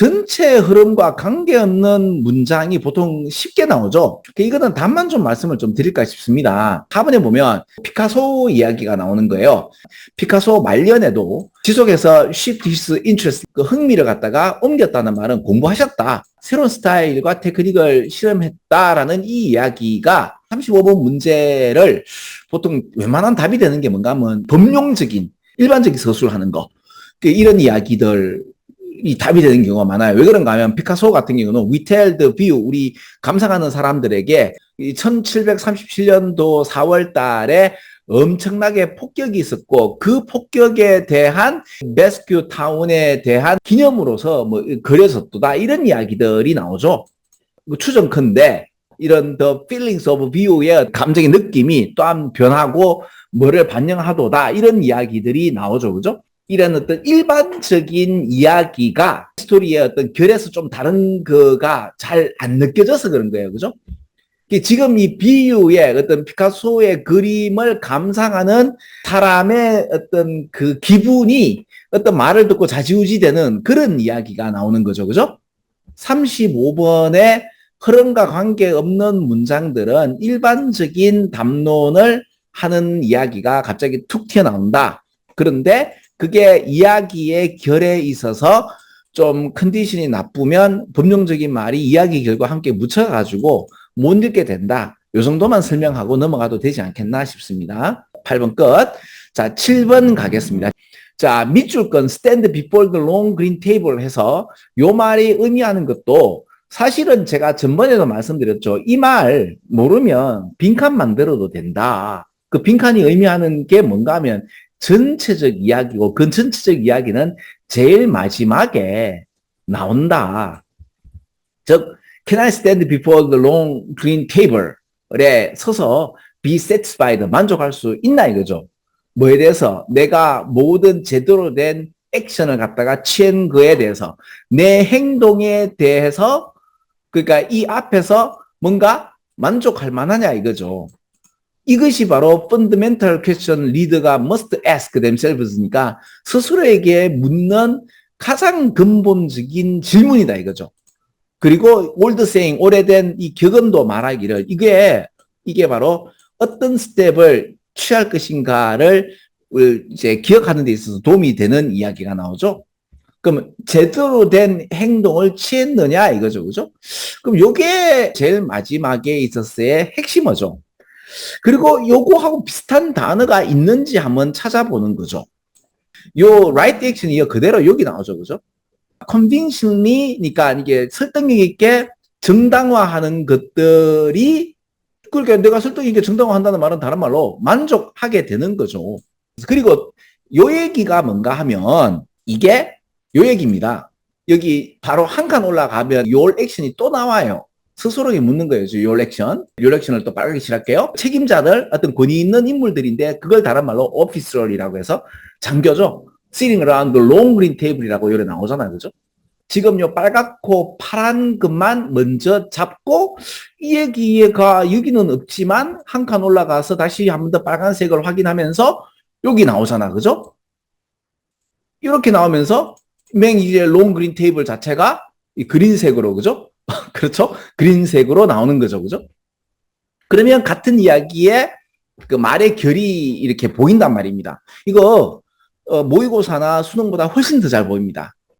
전체 흐름과 관계없는 문장이 보통 쉽게 나오죠. 이거는 답만 좀 말씀을 좀 드릴까 싶습니다. 하번에 보면 피카소 이야기가 나오는 거예요. 피카소 말년에도 지속해서 shift his interest, 그 흥미를 갖다가 옮겼다는 말은 공부하셨다. 새로운 스타일과 테크닉을 실험했다라는 이 이야기가 35번 문제를 보통 웬만한 답이 되는 게 뭔가 하면 범용적인 일반적인 서술을 하는 거. 그 이런 이야기들 이 답이 되는 경우가 많아요. 왜 그런가 하면 피카소 같은 경우는 the view, 우리 감상하는 사람들에게 1737년도 4월 달에 엄청나게 폭격이 있었고 그 폭격에 대한 메스큐 타운에 대한 기념으로서 뭐 그려졌다 이런 이야기들이 나오죠. 뭐 추정컨대 이런 the feelings of view의 감정의 느낌이 또한 변하고 뭐를 반영하도다 이런 이야기들이 나오죠. 그죠? 이런 어떤 일반적인 이야기가 스토리의 어떤 결에서 좀 다른 거가 잘 안 느껴져서 그런 거예요. 그죠? 지금 이 비유의 어떤 피카소의 그림을 감상하는 사람의 어떤 그 기분이 어떤 말을 듣고 자지우지 되는 그런 이야기가 나오는 거죠. 그죠? 35번의 흐름과 관계없는 문장들은 일반적인 담론을 하는 이야기가 갑자기 툭 튀어나온다. 그런데 그게 이야기의 결에 있어서 좀 컨디션이 나쁘면 법령적인 말이 이야기 결과 함께 묻혀가지고 못 읽게 된다. 요 정도만 설명하고 넘어가도 되지 않겠나 싶습니다. 8번 끝. 자, 7번 가겠습니다. 자, 밑줄 건 stand before the long green table 해서 요 말이 의미하는 것도 사실은 제가 전번에도 말씀드렸죠. 이 말 모르면 빈칸 만들어도 된다. 그 빈칸이 의미하는 게 뭔가 하면 전체적 이야기고 그 전체적 이야기는 제일 마지막에 나온다. 즉, can I stand before the long green table에 서서 be satisfied, 만족할 수 있나 이거죠. 뭐에 대해서 내가 모든 제대로 된 액션을 갖다가 취한 거에 대해서 내 행동에 대해서 그러니까 이 앞에서 뭔가 만족할 만하냐 이거죠. 이것이 바로 fundamental question leader가 must ask themselves니까 스스로에게 묻는 가장 근본적인 질문이다 이거죠. 그리고 old saying 오래된 이 격언도 말하기를 이게 이게 바로 어떤 스텝을 취할 것인가를 이제 기억하는 데 있어서 도움이 되는 이야기가 나오죠. 그럼 제대로 된 행동을 취했느냐 이거죠. 그죠? 그럼 요게 제일 마지막에 있었어의 핵심어죠. 그리고 요거하고 비슷한 단어가 있는지 한번 찾아보는 거죠. 요 right action이 그대로 여기 나오죠. 그죠? convincingly니까 이게 설득력 있게 정당화하는 것들이 그러니까 내가 설득 있게 정당화한다는 말은 다른 말로 만족하게 되는 거죠. 그리고 요 얘기가 뭔가 하면 이게 요 얘기입니다. 여기 바로 한 칸 올라가면 요 액션이 또 나와요. 스스로에게 묻는 거예요. 요 액션. 요 액션을 또 빨갛게 칠할게요. 책임자들, 어떤 권위 있는 인물들인데 그걸 다른 말로 오피스럴이라고 해서 장교죠. sitting around the long green table이라고 요래 나오잖아요. 그죠? 지금 요 빨갛고 파란 것만 먼저 잡고 이 얘기가 여기는 없지만 한 칸 올라가서 다시 한 번 더 빨간색을 확인하면서 여기 나오잖아. 그죠? 이렇게 나오면서 맹 이제 롱 그린 테이블 자체가 이 그린색으로 그죠? 그렇죠? 그린색으로 나오는 거죠. 그죠? 그러면 같은 이야기에 그 말의 결이 이렇게 보인단 말입니다. 이거 어, 모의고사나 수능보다 훨씬 더 잘 보입니다.